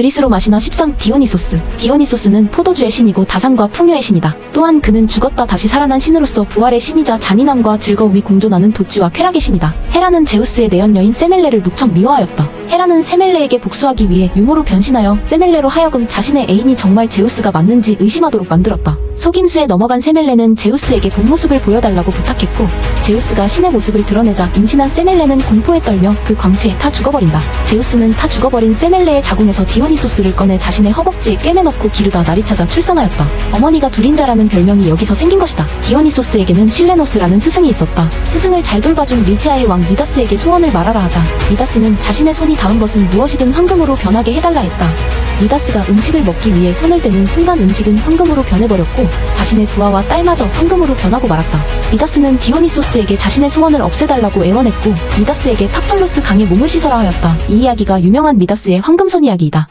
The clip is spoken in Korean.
그리스로 마시나 13 디오니소스. 디오니소스는 포도주의 신이고 다산과 풍요의 신이다. 또한 그는 죽었다 다시 살아난 신으로서 부활의 신이자 잔인함과 즐거움이 공존하는 도취와 쾌락의 신이다. 헤라는 제우스의 내연녀인 세멜레를 무척 미워하였다. 헤라는 세멜레에게 복수하기 위해 유모로 변신하여 세멜레로 하여금 자신의 애인이 정말 제우스가 맞는지 의심하도록 만들었다. 속임수에 넘어간 세멜레는 제우스에게 본 모습을 보여달라고 부탁했고 제우스가 신의 모습을 드러내자 임신한 세멜레는 공포에 떨며 그 광채에 타 죽어버린다. 제우스는 타 죽어버린 세멜레의 자궁에서 디오니소스를 꺼내 자신의 허벅지에 꿰매넣고 기르다 날이 찾아 출산하였다. 어머니가 둘인 자라는 별명이 여기서 생긴 것이다. 디오니소스에게는 실레노스라는 스승이 있었다. 스승을 잘 돌봐준 리지아의 왕 미다스에게 소원을 말하라 하자 미다스는 자신의 손이 닿은 것은 무엇이든 황금으로 변하게 해달라 했다. 미다스가 음식을 먹기 위해 손을 대는 순간 음식은 황금으로 변해버렸고 자신의 부하와 딸마저 황금으로 변하고 말았다. 미다스는 디오니소스에게 자신의 소원을 없애달라고 애원했고 미다스에게 팍톨로스 강에 몸을 씻어라 하였다. 이 이야기가 유명한 미다스의 황금손 이야기이다.